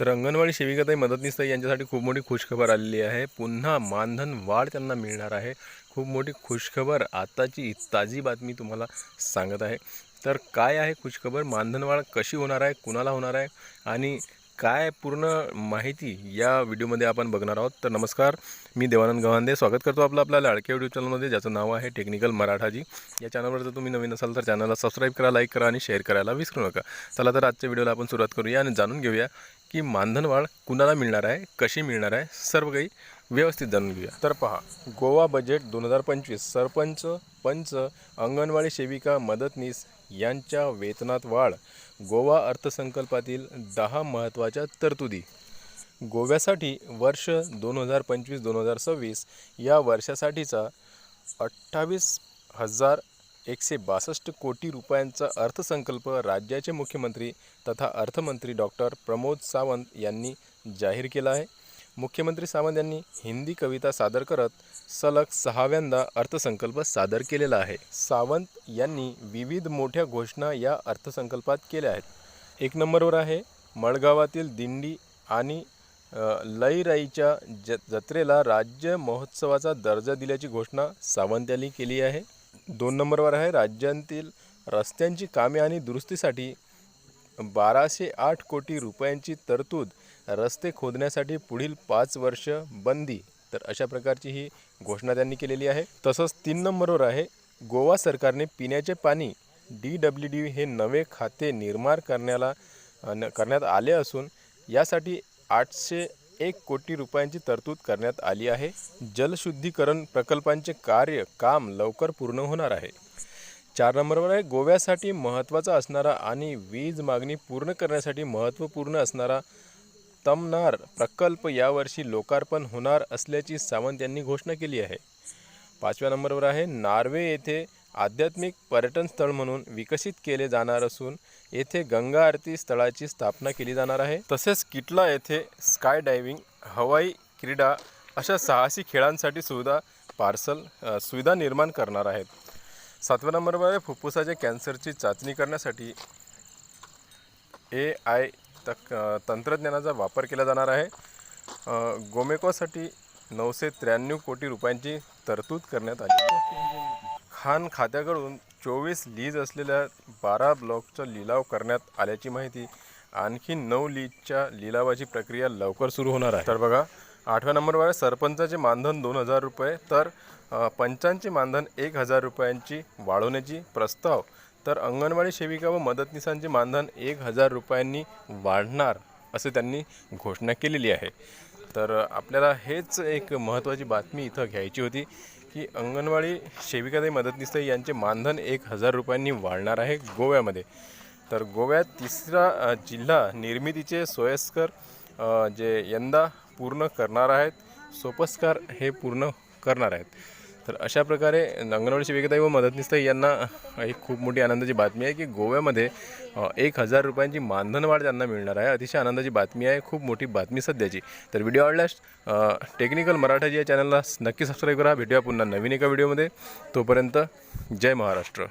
तर अंगणवाडी सेविकाताई मदतनीसताई यांच्यासाठी खूप मोठी खुशखबर आलेली आहे. पुन्हा मानधन वाढ त्यांना मिळणार आहे. खूप मोठी खुशखबर आताची ताजी बातमी तुम्हाला सांगत आहे. तर काय आहे खुशखबर? मानधन वाढ कशी होणार आहे? कुणाला होणार आहे? आणि काय पूर्ण माहिती या व्हिडिओमध्ये आपण बघणार आहोत. तर नमस्कार मी देवानंद गव्हांदे. स्वागत करतो आपलं आपल्या लाडक्या व्हिडिओ चॅनलमध्ये ज्याचं नाव आहे टेक्निकल मराठाजी. या चॅनलवर जर तुम्ही नवीन असाल तर चॅनलला सबस्क्राईब करा लाईक करा आणि शेअर करायला विसरू नका. चला तर आजच्या व्हिडिओला आपण सुरुवात करूया आणि जाणून घेऊया की मानधन वाढ कुणाला मिळणार आहे कशी मिळणार आहे सर्व काही व्यवस्थित जाणून घेऊया. तर पहा गोवा बजेट दोन हजार पंचवीस सरपंच पंच अंगणवाडी सेविका मदतनीस यांच्या वेतनात वाढ गोवा अर्थसंकल्पातील दहा महत्त्वाच्या तरतुदी. गोव्यासाठी वर्ष दोन हजार पंचवीस दोन हजार सव्वीस या वर्षासाठीचा अठ्ठावीस हजार एकशे बासष्ट कोटी रुपयांचा अर्थसंकल्प राज्याचे मुख्यमंत्री तथा अर्थमंत्री डॉक्टर प्रमोद सावंत यांनी जाहीर केला आहे. मुख्यमंत्री सावंत यांनी हिंदी कविता सादर करत सलग सहाव्यांदा अर्थसंकल्प सादर केलेला आहे. सावंत यांनी विविध मोठ्या घोषणा या अर्थसंकल्पात केल्या आहेत. एक नंबरवर आहे मडगावातील दिंडी आणि लईराईच्या ज जत्रेला राज्य महोत्सवाचा दर्जा दिल्याची घोषणा सावंत यांनी केली आहे. दोन नंबरवर आहे. राज्यातील रस्त्यांची कामे आणि दुरुस्तीसाठी बाराशे आठ कोटी रुपयांची तरतूद रस्ते खोदण्यासाठी पुढील पाच वर्ष बंदी तर अशा प्रकारची ही घोषणा त्यांनी केलेली आहे. तसंच तीन नंबरवर आहे. गोवा सरकारने पिण्याचे पाणी डी डब्ल्यू डी हे नवे खाते निर्माण करण्याला न- करण्यात आले असून यासाठी आठशे एक कोटी रुपयांची तरतूद करण्यात आली आहे. जलशुद्धीकरण प्रकल्पांचे कार्य काम लवकर पूर्ण होणार आहे. चार नंबरवर आहे गोव्यासाठी महत्त्वाचा असणारा आणि वीज मागणी पूर्ण करण्यासाठी महत्त्वपूर्ण असणारा तमनार प्रकल्प यावर्षी लोकार्पण होणार असल्याची सावंत यांनी घोषणा केली आहे. पाचव्या नंबरवर आहे नार्वे येथे आध्यात्मिक पर्यटन स्थळ म्हणून विकसित केले जाणार असून येथे गंगा आरती स्थळाची स्थापना केली जाणार आहे. तसेच किटला येथे स्काय डायव्हिंग हवाई क्रीडा अशा साहसी खेळांसाठी सुविधा पार्सल सुविधा निर्माण करणार आहेत. सातव्या नंबरवर आहे फुफ्फुसाच्या कॅन्सरची चाचणी करण्यासाठी ए आय तक तंत्रज्ञानाचा वापर केला जाणार आहे. गोमेकोसाठी नऊशे त्र्याण्णव कोटी रुपयांची तरतूद करण्यात आली खान खात्याकडून चोवीस लीज असलेल्या बारा ब्लॉकचा लिलाव करण्यात आल्याची माहिती आणखी नऊ लीजच्या लिलावाची प्रक्रिया लवकर सुरू होणार आहे. तर बघा आठव्या नंबरवर सरपंचाचे मानधन दोन हजार रुपये तर पंचांचे मानधन एक हजार रुपयांची वाढवण्याची प्रस्ताव तर अंगणवाडी सेविका व मदतनीसांचे मानधन एक हजार रुपयांनी वाढणार असे त्यांनी घोषणा केलेली आहे. तर आपल्याला हेच एक महत्त्वाची बातमी इथं घ्यायची होती. की अंगणवाडी सेविकाताई मदतनीसताई यांचे मानधन एक हजार रुपयांनी वाढणार आहे गोव्यामध्ये. तर गोव्यात तिसरा जिल्हा निर्मितीचे सोयस्कर जे यंदा पूर्ण करणार आहेत सोपस्कार हे पूर्ण करणार आहेत. तर अशा प्रकारे अंगणवाडी सेविकाताई व मदतनीसताई यांना एक खूप मोठी आनंदाची बातमी आहे की गोव्यामध्ये एक हजार रुपयांची मानधन वाढ त्यांना मिळणार आहे. अतिशय आनंदाची बातमी आहे खूप मोठी बातमी सध्याची. तर व्हिडिओ आवडल्यास टेक्निकल मराठाजी या चॅनलला नक्की सबस्क्राईब करा. भेटूया पुन्हा नवीन एका व्हिडिओमध्ये. तोपर्यंत जय महाराष्ट्र.